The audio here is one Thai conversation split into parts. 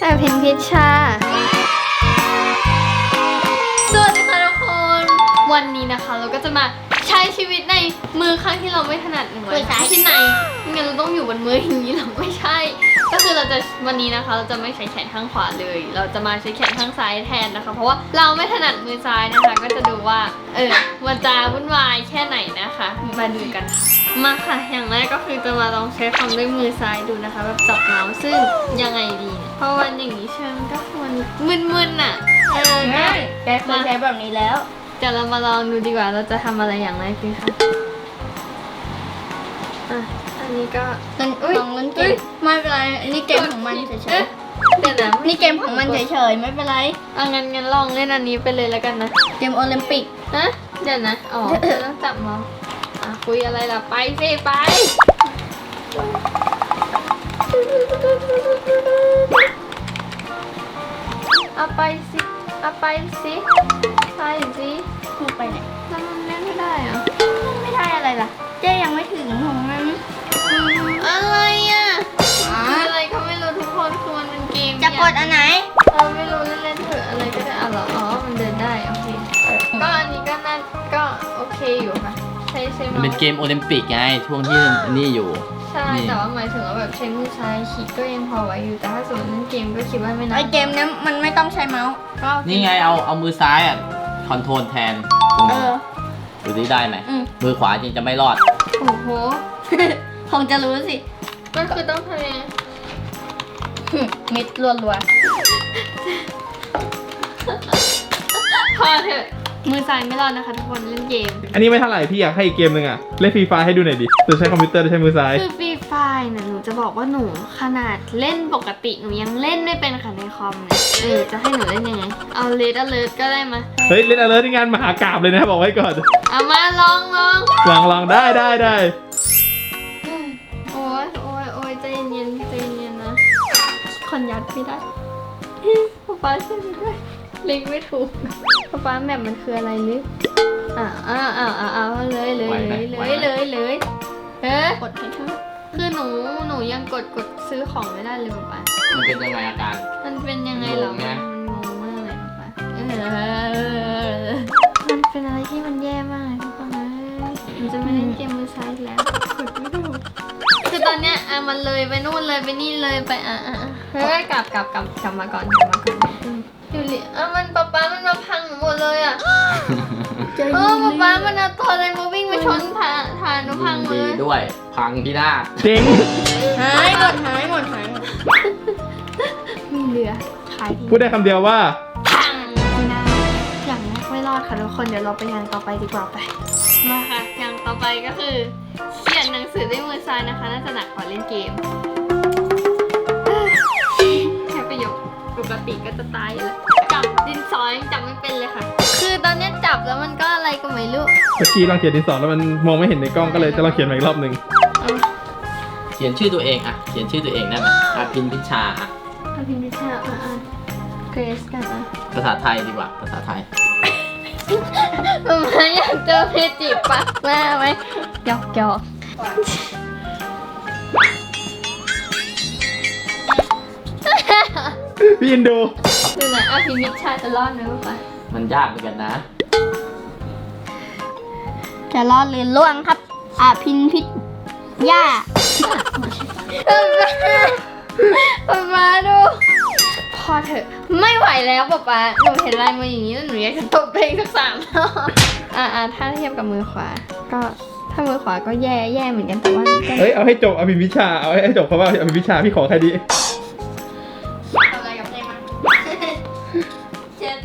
สอภินพิชชา สวัสดีค่ะทุกคน วันนี้นะคะ เราก็จะมาใช้ชีวิตในมือข้างที่เราไม่ถนัดหนึ่งมือซ้าย ที่ไหนไม่งั้นเราต้องอยู่บนมืออย่างนี้เราไม่ใช่ ก็คือเราจะวันนี้นะคะ เราจะไม่ใช้แขนข้างขวาเลย เราจะมาใช้แขนข้างซ้ายแทนนะคะ เพราะว่าเราไม่ถนัดมือซ้ายนะคะ ก็จะดูว่า เออมันจะวุ่นวายแค่ไหนนะคะ มาดูกันค่ะ มาค่ะ อย่างแรกก็คือจะมาลองใช้ความด้วยมือซ้ายดูนะคะ แบบจับเมาส์ซึ่งยังไงดีเนี่ยเพราะวันอย่างนี้เชิงก็มันมึนๆอะเออก็แกเคยใช้แบบนี้แล้ว เดี๋ยวเรามาลองดูดีกว่าเราจะทำอะไรอย่างไรดีคะอะอันนี้ก็เล่นอุ๊ยลองเล่นเกอุ๊มยไม่เป็นไรนี่เกมของมันเฉเอ๊ะยเดี๋ยวนะๆนี่เกมของมันเฉยๆไม่เป็นไร เอางั้นงั้นลองเล่นอันนี้ไปเลยแล้วกันนะเกมโอลิมปิก ฮะเดี๋ยวนะอ๋อจะต้องจับเมาส์อะคุยอะไรล่ะไปสิไป ไปสิไปสิมึงไปไหนแล้วมันเล่นไม่ได้เหรอไม่ได้อะไรล่ะ เจ๊ยังไม่ถึงของมันอะไรอะอ๋ออะไรก็ไม่รู้ทุกคนคือมันเป็นเกมจะกดอันไหนเออไม่รู้เล่นๆเถอะอะไรก็ได้อะเหรออ๋อมันเดินได้โอเคก็อันนี้ก็น่าก็โอเคอยู่ค่ะ ใช้ใช้มันเป็นเกมโอลิมปิกไงช่วงที่นี่อยู่ ใช่นี่ แต่ว่าหมายถึงว่าแบบใช้มือซ้ายขีดก็ยังพอไหวอยู่แต่ถ้าสมมติเล่นเกมก็คิดว่าไม่น่าไอเกมเนี้ยมันไม่ต้องใช้เมาส์ก็นี่ไงเอาเอามือซ้ายอะคอนโทรลแทนเออดูดิได้ไหมอืม มือขวาจริงจะไม่รอด โอ้โหคงจะรู้สิมันคือต้องทำยังไงมิดรัวพอเถอะ มือซ้ายไม่รอดนะคะทุกคนเล่นเกม อันนี้ไม่เท่าไหร่พี่อยากให้อีกเกมหนึ่งอะเล่นฟรีไฟให้ดูหน่อยดิจะใช้คอมพิวเตอร์หรือใช้มือซ้าย คือฟรีไฟเนี่ยหนูจะบอกว่าหนูขนาดเล่นปกติหนูยังเล่นไม่เป็นค่ะในคอมเนี่ยเออจะให้หนูเล่นยังไง เอาเลดอเลิร์ก็ได้มา เฮ้ยเล่นอะไรที่งานมหากราบเลยนะบอกไว้ก่อน เอามาลองลองลองลองได้ได้ได้โอ้ยโอ้ยโอ้ยใจเย็นๆใจเย็นๆนะคนยัดไม่ได้ป๊าป๊าช่วยหนูด้วยเล็งไม่ถูกป๊าป๊าแมปมันคืออะไรลึกอ่าอ่าอ่าอ่าเอาเลยเลยไหวไหมเลยไหวเลยไหมเลยเลยเอ๊ะๆกดให้ทั้งคือหนูหนูยังกดกดซื้อของไม่ได้เลยป๊าป๊ามันเป็นยังไงอาการ มันเป็นยังไงเหรอ งงไงมันงงมากเลยป๊าป๊าเออมันเป็นอะไรที่มันแย่มากเลยทุกคนเอ้ยหนูจะไม่เล่นเกมมือซ้ายอีกแล้วกดไม่ถูกคือ ตอนเนี้ยอะมันเลยไปนู่นเลยไปนี่เลยไปอะอะอะเฮ้ยกลับกลับกลับกลับมาก่อนกลับมาก่อนอืมอยู่ลิอะมันป๊าป๊ามันมาพังหนูหมดเลยอะเออป๊าป๊ามันเอาตัวอะไรมาวิ่งมาชนฐานฐานหนูพังเลดียด้วย พังที่หน้าเจ๋งหายหมดหายหมดหายหมดมีเหลือขายทีพูดได้คำเดียวว่า พังที่หน้าอย่างแรกไม่รอดค่ะทุกคนเดี๋ยวเราไปอย่างต่อไปดีกว่าไป มาค่ะ อย่างต่อไปก็คือเขียนหนังสือด้วยมือซ้ายนะคะ น่าจะหนักกว่าเล่นเกมแค่ประโยคปกติก็จะตายอยู่แล้วจับดินสอยังจับไม่เป็นเลยค่ะ คือตอนเนี้ยจับแล้วมันก็อะไรก็ไม่รู้เมื่อกี้ลองเขียนดินสอแล้วมันมองไม่เห็นในกล้องก็เลยจะลองเขียนใหม่อีกรอบหนึ่งเอาเขียนชื่อตัวเองอะ เขียนชื่อตัวเองได้ไหมอาพินพิชาอะเอาพิมพ์ดิฉันอะอะเกรสกันอะภาษาไทยดีกว่าภาษาไทยประ มาณอยากเจอเพจิปักหน้าไหมหยอกหยอกพี่อินดูดูนะอาพิมิชชาจะรอดไหมวะมันยากเหมือนกันนะ จะรอดหรือล่วงครับอะพินพิษย่าป๊าป๊าดูพ อเถอะ ไม่ไหวแล้วป๊าป๊าหนูเห็นลายมืออย่างนี้แล้วหนูอยากจะตบเพลงสักสามรอบอ่าอ่าถ้าเทียบกับมือขวา ก็ถ้ามือขวาก็แย่แย่เหมือนกันแต่ว่าก็เฮ้ยเอาให้จบอภิวิชาเอาให้จบเขาว่าอภิวิชาพี่ขอแค่นี้ทำอะไรกับเจ๊มั้งเจ็ด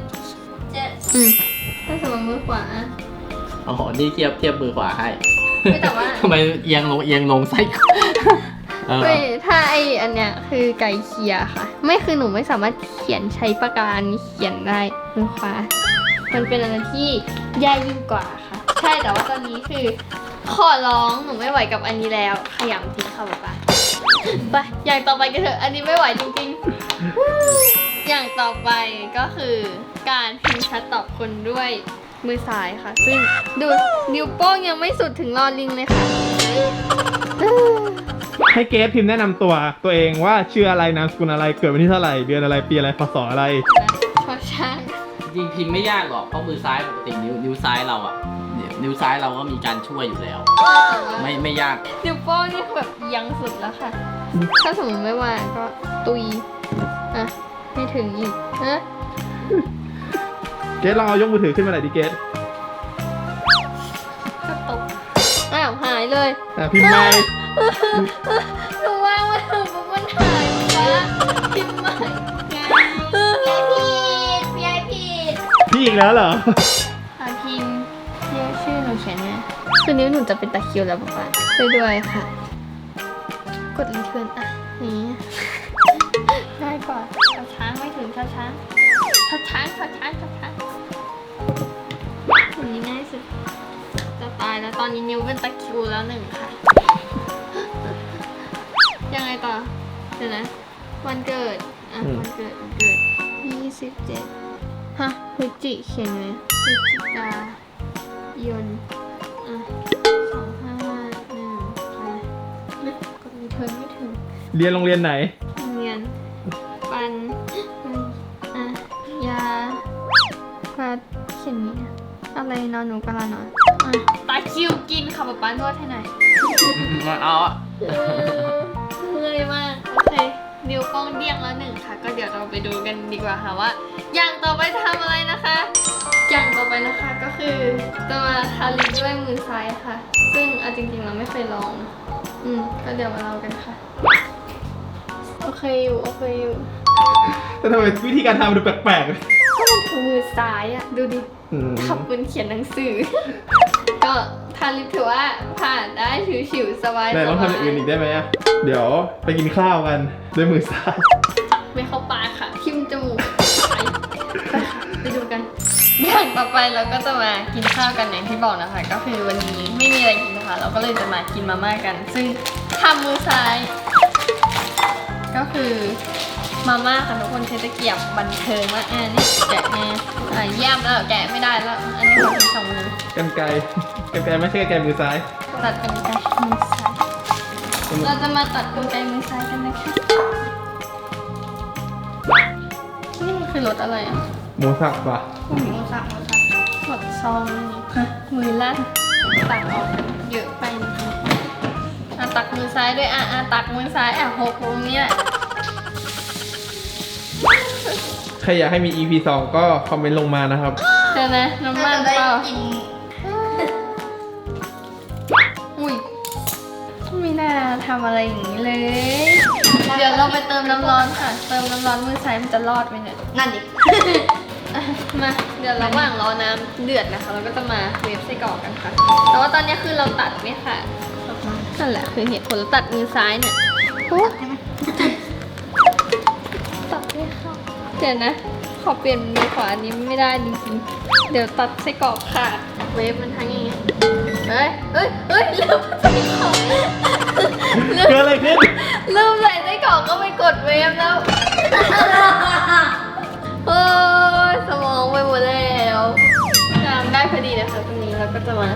เจ็ดอืมถ้าสมมติมือขวา อ๋อ นี่เทียบเทียบมือขวาให้ ไม่แต่ว่า ทำไมเอียงลงเอียงลงไส้ เออ ไม่ถ้าไออันเนี้ยคือไก่เคียค่ะ ไม่คือหนูไม่สามารถเขียนใช้ปากกานี้เขียนได้มือขวามันเป็นอะไรที่แย่ยิ่งกว่าค่ะ ใช่แต่ว่าตอนนี้คือ ขอร้องหนูไม่ไหวกับอันนี้แล้ว ขยำทิ้งค่ะป๊าป๊าไปอย่างต่อไปกันเถอะอันนี้ไม่ไหวจริงๆ อย่างต่อไปก็คือการพิมพ์แชัดตอบคนด้วย มือซ้ายค่ะ ซึ่งดูนิ้วโป้งยังไม่สุดถึงรอลิงเลยค่ะ ให้เกสพิมพ์แนะนำตัวตัวเองว่าชื่ออะไรนามสกุลอะไรเกิดวันที่เท่าไหร่เดือนอะไรปีอะไรพศอะไรชอช้างจริงๆพิมพ์ไม่ยากหรอกเพราะมือซ้ายปกตินิ้วนิ้วซ้ายเราอะนิ้วนิ้วซ้ายเราก็มีการช่วยอยู่แล้ว ไม่ไม่ยากนิ้วโป้งนี่คือแบบเอียังสุดแล้วค่ะ ถ้าสมมติไม่ว่าก็ตุย อะ ไม่ถึงอีกฮะ เกสลองเอายกมือถือขึ้นมาหน่อยดิเกสก็ตกอ้าวหายเลยอะพิมพ์ไม่หนูว่างไว้หนูปุ๊บมันหายไปละพิมพ์ใหม่พี่ไอผิดพี่อีกแล้วเหรอค่ะพิมพ์เรียกชื่อหนูเขียนไงคือนิ้วหนูจะเป็นตะคริวแล้วป๊าป๊าช่วยด้วยค่ะ กดรีเทิร์นอะนี่ได้ก่อนช้าช้างไม่ถึงช้าช้างช้าช้างช้าช้างช้าช้าง ตายแล้วตอนนี้นิ้วเป็นตะคริวแล้วหนึ่งค่ะ ยังไงต่อ เดี๋ยวนะ วันเกิด อะ อืม วันเกิด วันเกิดยี่สิบเจ็ดฮะพฤศจิเขียนไว้พฤศจิกายน อะสองห้าหนึ่งไปกดรีเทิร์นไม่ถึง เรียนโรงเรียนไหนโรงเรียนปันอะยาปาเขียนนี้นะ อะไรนอนหนูกะลานอนอะตาคิวกินค่ะป๊าป๊านวดให้หน่อยมาเอาอะเมื่อยมาก โอเค นิ้วโป้งเดี้ยงแล้วหนึ่งค่ะ ก็เดี๋ยวเราไปดูกันดีกว่าค่ะว่า อย่างต่อไปจะทำอะไรนะคะ อย่างต่อไปนะคะก็คือจะมาทาลิปด้วยมือซ้ายค่ะ ซึ่งเอาจริงๆเราไม่เคยลอง อืม ก็เดี๋ยวมาลองกันค่ะ โอเคอยู่ โอเคอยู่แต่ทำไมวิธีการทำมันดูแปลกๆเลยก็มันคือมือซ้ายอะดูดิอืม ทำเป็นเขียนหนังสือ ก็ทาลิปถือว่าผ่านได้ฉิวๆสบายไหนลองทำอย่างอื่นอีกได้ไหมอะเดี๋ยวไปกินข้าวกันด้วยมือซ้ายไม่เข้าปากค่ะทิมจมูกไปไปค่ะไปดูกันอย่างต่อไปเราก็จะมากินข้าวกันอย่างที่บอกนะคะ ก็คือวันนี้ไม่มีอะไรกินนะคะ เราก็เลยจะมากินมาม่ากัน ซึ่งทำมือซ้าย ก็คือ มาม่าค่ะทุกคนใช้ตะเกียบบันเทิงมากอะนี่แกะไงอะเยี่ยมแล้วแกะไม่ได้แล้ว อันนี้ขอกินสองมือกันไกลกันไกลไม่ใช่กันไกลมือซ้ายตัดกันไกรมือซ้ายเราจะมาตัดกันไกรมือซ้ายกันนะคะ นี่มันคือรถอะไรอะหมูสับปะหมูสับหมูสับกดซองนี่ฮะมือลั่นตักออกเยอะไปนะคะอะตักมือซ้ายด้วยอะอะตักมือซ้ายอะหกตรงเนี้ย ใครอยากให้มี EP 2 ก็คอมเมนต์ลงมานะครับเดี๋ยวนะน้ำมันได้เปล่ากินอุ้ยไม่น่าทำอะไรอย่างนี้เลย เดี๋ยวเราไปเติมน้ำร้อนค่ะ เติมน้ำร้อนมือซ้ายมันจะรอดไหมเนี่ย นั่นดิอะมาเดี๋ยวระหว่างรอน้ำเดือดนะคะ เราก็จะมาเวฟไส้กรอกกันค่ะ แต่ว่าตอนนี้คือเราตัดไม่ค่ะนั่นแหละคือเหตุผลเราตัดมือซ้ายเนี่ยโอ้ตัดไม่ เข้าเดี๋ยวนะ ขอเปลี่ยนมือขวาอันนี้ไม่ได้จริงๆ เดี๋ยวตัดไส้กรอกค่ะเวฟมันทั้งอย่างเงี้ยเฮ้ยเฮ้ยเฮ้ยลืมไส้กรอกลืเกิดมอะไรขึ้นลืมใส่ไส้กรอกก็ไปกดเวฟแล้วโอ้ยสมองไปหมดแล้วน้ำได้พอดีนะคะตรงนี้เราก็จะมา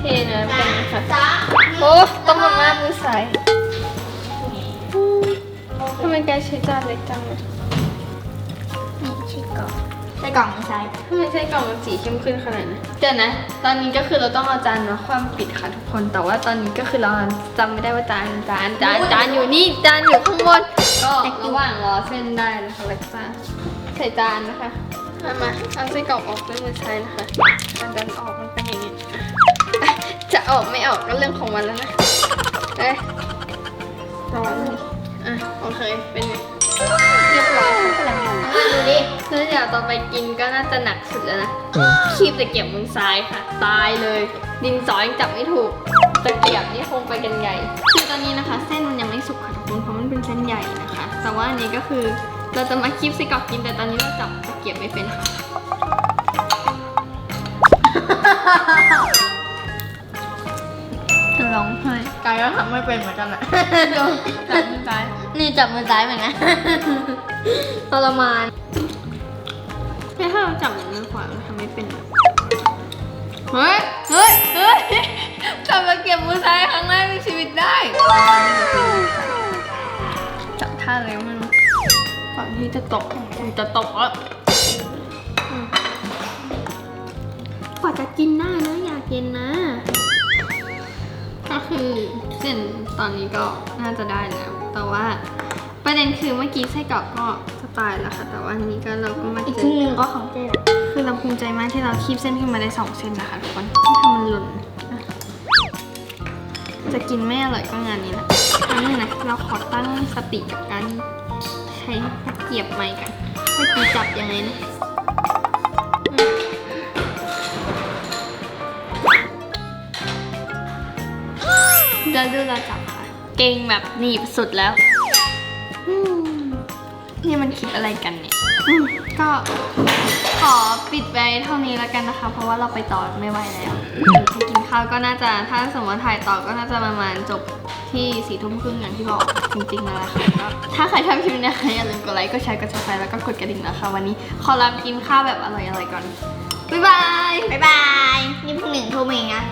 เทน้ำกันค่ะสามโอ้ต้องมาม่ามือใสายทำไมแกใช้จานเล็กจังเลย นี่ใช่กล่องใช่กล่องไม่ใช่ทำไมใช้กล่องมันสีเข้มขึ้นขนาดนั้นเดี๋ยวนะ ตอนนี้ก็คือเราต้องเอาจานมาคว่ำปิดค่ะทุกคน แต่ว่าตอนนี้ก็คือเราจำไม่ได้ว่าจานจานจานจานอยู่นี่จานอยู่ข้างบน ก็ระหว่างรอเส้นได้นะคะเล็กซ่าใส่จานนะคะเอามาเอาไส้กรอกออกด้วยมือซ้ายนะคะอันดันออกมันเป็นอย่างนี้อะจะออกไม่ออกก็เรื่องของมันแล้วนะ เอ้ยร้อนนี่อะโอเค เป็นไง เรียบร้อยค่ะมาดูดิแล้วเดี๋ยวต่อไปกินก็น่าจะหนักสุดแล้วนะอืม คีบตะเกียบมือซ้ายค่ะ ตายเลย ดินสอยังจับไม่ถูก ตะเกียบนี่คงไปกันใหญ่ คือตอนนี้นะคะ เส้นมันยังไม่สุกค่ะทุกคนเพราะมันเป็นเส้นใหญ่นะคะ แต่ว่าอันนี้ก็คือเราจะมาคีบไส้กรอกกินแต่ตอนนี้เราจับตะเกียบไม่เป็นค่ะจะ ร้องไห้กายก็ทำไม่เป็นเหมือนกันแหละจับมือซ้ายนี่จับมือซ้ายเหมือนนะทรมานถ้าเราจับมือขวาเราทำไม่เป็นเฮ้ยเฮ้ยเฮ้ยจับมาเก็บมือซ้ายครั้งแรกในชีวิตได้ จับท่าเลยมันก่อนที่จะตกจะตกแล้วกว่าจะกินได้นะอยากเย็นนะ คือเส้นตอนนี้ก็น่าจะได้แล้ว แต่ว่าประเด็นคือเมื่อกี้ไส้กรอกก็จะตายแล้วค่ะ แต่ว่าอันนี้ก็เราก็มาอีกเจครึ่งอหนึ่งก็ของเจ๊แหละคือเราภูมิใจมากที่เราคีบเส้นขึ้นมาได้สองเส้นนะคะทุกคนที่ทำมันหล่นนะจะกินไม่อร่อยก็งานนี้แหละอันนี้นะเราขอตั้งสติกับการใช้ตะเกียบไม้กันเมื่อกี้จับยังไงนะ เดี๋ยวดูเราจับค่ะเก่งแบบหนีบสุดแล้วอืมนี่มันคิดอะไรกันเนี่ยอืมก็ขอปิดไว้เท่านี้แล้วกันนะคะ เพราะว่าเราไปต่อไม่ไหวแล้วถ้ากินข้าวก็น่าจะถ้าสมมติถ่ายต่อก็น่าจะประมาณจบที่สี่ทุ่มครึ่งอย่างที่บอกจริงๆแล้วนะคะก็ถ้าใครชอบคลิปนี้นะคะอย่าลืมกดไลค์กดแชร์กด subscribe แล้วก็กดกระดิ่งนะคะ วันนี้ขอลาไปกินข้าวแบบอร่อยๆก่อนบ๊ายบาย บ๊ายบาย นี่เพิ่งหนึ่งทุ่มเองนะ